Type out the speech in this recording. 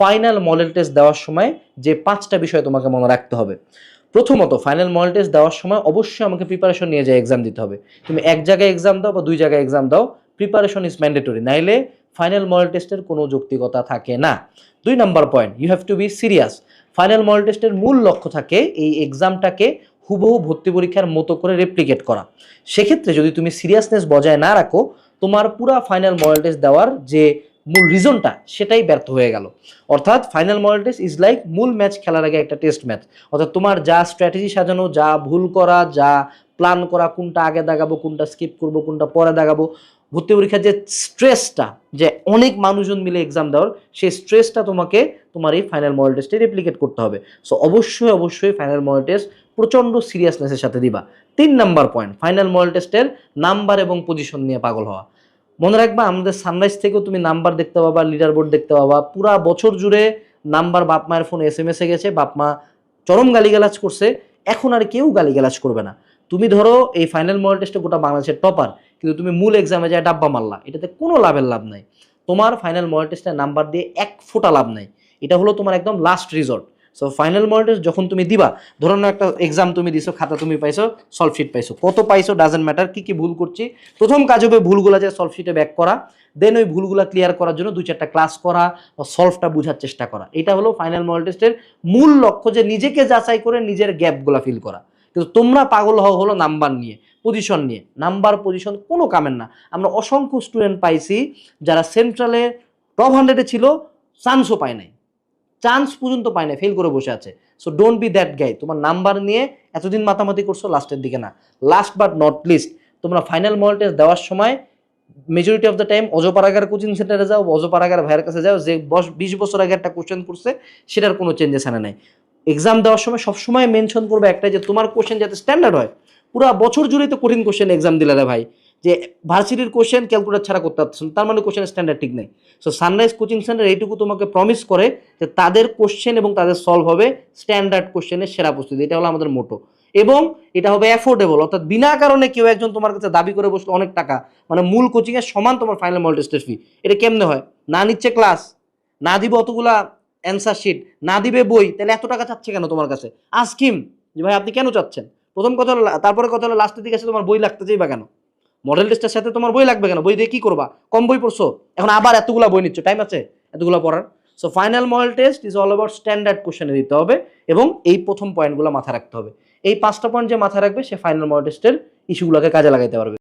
Final model test দেওয়ার সময় যে পাঁচটা বিষয় তোমাকে মনে রাখতে হবে। প্রথমত ফাইনাল মডেল টেস্ট দেওয়ার সময় অবশ্যই আমাকে প্রিপারেশন নিয়ে যায় এক্সাম দিতে হবে। তুমি এক জায়গায় এক্সাম দাও বা দুই জায়গায় এক্সাম দাও প্রিপারেশন ইজ ম্যান্ডেটরি নাইলে ফাইনাল মডেল টেস্টের কোনো যৌক্তিকতা থাকে না। দুই number point you have to be serious final model টেস্টের মূল লক্ষ্য থাকে এই এক্সামটাকে হুবহু ভর্তি পরীক্ষার মতো করে রেপ্লিকেট করা। সেক্ষেত্রে যদি তুমি সিরিয়াসনেস বজায় না রাখো, তোমার পুরা ফাইনাল মডেল টেস্ট দেওয়ার যে মূল রিজনটা সেটাই ব্যর্থ হয়ে গেল। অর্থাৎ final model test is like মূল ম্যাচ খেলার আগে একটা টেস্ট ম্যাচ অর্থাৎ তোমার যা স্ট্র্যাটেজি সাজানো, যা ভুল করা, যা প্ল্যান করা, কোনটা আগে দাগাবো কোনটা স্কিপ করব, কোনটা পরে দাগাবো ভর্তি পরীক্ষার যে স্ট্রেসটা যে অনেক মানুষজন মিলে এক্সাম দেওয়ার, সেই স্ট্রেসটা তোমাকে তোমার এই ফাইনাল মডেল টেস্টে রেপ্লিকেট করতে হবে। সো অবশ্যই অবশ্যই ফাইনাল মডেল টেস্ট প্রচণ্ড সিরিয়াসনেসের সাথে দিবা। তিন নাম্বার পয়েন্ট ফাইনাল মডেল টেস্টের নাম্বার এবং পজিশন নিয়ে পাগল হওয়া। মনে রাখবা, আমাদের সানরাইজ থেকেও তুমি নাম্বার দেখতে পাবা লিডার বোর্ড দেখতে পাবা। পুরা বছর জুড়ে নাম্বার বাপ মায়ের ফোন এস এম এসে গেছে বাপ মা চরম গালিগালাজ করছে, এখন আর কেউ গালিগালাজ করবে না। তুমি ধরো, এই ফাইনাল মডেল টেস্টে গোটা বাংলাদেশের টপার কিন্তু তুমি মূল এক্সামে যায় ডাব্বা মারলা, এটাতে কোনো লাভের লাভ নাই। তোমার ফাইনাল মডেল টেস্টের নাম্বার দিয়ে এক ফোঁটা লাভ নাই। এটা হলো তোমার একদম last resort so final model যখন তুমি দিবা, ধরো একটা এক্সাম তুমি দিছো, খাতা তুমি পাইছো সলভ পাইছো। কত পাইছো ডাজেন্ট ম্যাটার কি কি ভুল করছি। প্রথম কাজ হবে ভুলগুলো যে সলভ ব্যাক করা। দেন ওই ভুলগুলো ক্লিয়ার করার জন্য দুই চারটা ক্লাস করা বা সলভটা বোঝার চেষ্টা করা। এটা হলো ফাইনাল মডেল টেস্টের মূল লক্ষ্য যে নিজেকে যাচাই করে নিজের গ্যাপগুলো ফিল করা। কিন্তু তোমরা পাগল হও হলো নাম্বার নিয়ে পজিশন নিয়ে। নাম্বার পজিশন কোনো কামের না। আমরা অসংখ্য স্টুডেন্ট পাইছি যারা সেন্ট্রালে টপ হান্ড্রেডে ছিল চান্সও পায় নাই। চান্স পর্যন্ত পায় না ফেল করে বসে আছে। So don't be that guy তোমার নাম্বার নিয়ে এতদিন মাতামাতি করছ লাস্টের দিকে না। লাস্ট বাট নট লিস্ট তোমরা ফাইনাল মল টেস্ট দেওয়ার সময় মেজরিটি অফ দ্য টাইম অজপাড়াগার কোচিং সেন্টারে যাও, অজপাড়াগার ভাইয়ের কাছে যাও, যে বস, বিশ বছর আগে একটা কোশ্চেন করছে, সেটার কোনো চেঞ্জেস আনে নাই। এক্সাম দেওয়ার সময় সবসময় মেনশন করবে একটাই যে তোমার কোশ্চেন যাতে স্ট্যান্ডার্ড হয়। পুরা বছর জুড়েই তো কঠিন কোশ্চেন এক্সাম দিলে ভাই। যে ভার্সিটির কোশ্চেন ক্যালকুলেটার ছাড়া করতে পারছেন তার মানে কোশ্চেন স্ট্যান্ডার্ড ঠিক নেই। সো সানরাইজ কোচিং সেন্টার এইটুকু তোমাকে প্রমিস করে যে তাদের কোশ্চেন এবং তাদের সলভ হবে স্ট্যান্ডার্ড কোশ্চেনের সেরা প্রস্তুতি। এটা হলো আমাদের মোটো এবং এটা হবে অ্যাফোর্ডেবল অর্থাৎ বিনা কারণে কেউ একজন তোমার কাছে দাবি করে বসল অনেক টাকা মানে মূল কোচিংয়ের সমান তোমার ফাইনাল টেস্টের ফি এটা কেমনে হয়? না নিচ্ছে ক্লাস না দিবে অতগুলা অ্যান্সার শিট না দিবে বই, তাহলে এত টাকা চাচ্ছে কেন তোমার কাছে? আস্কিম যে, ভাই, আপনি কেন চাচ্ছেন? প্রথম কথা হলো, তারপরে কথা হলো, লাস্টের দিকে এসে তোমার বই লাগতে চাইবা কেন? মডেল টেস্টের সাথে তোমার বই লাগবে কেন? বই দিয়ে কি করবা? কম বই পড়ছো? এখন আবার এতগুলো বই নিচ্ছ। টাইম আছে এতগুলো পড়ার। So final model test is all about standard কোশ্চেনে দিতে হবে এবং এই প্রথম পয়েন্টগুলো মাথায় রাখতে হবে। এই পাঁচটা পয়েন্ট যে মাথায় রাখবে, সে ফাইনাল মডেল টেস্টের ইস্যুগুলোকে কাজে লাগাইতে পারবে।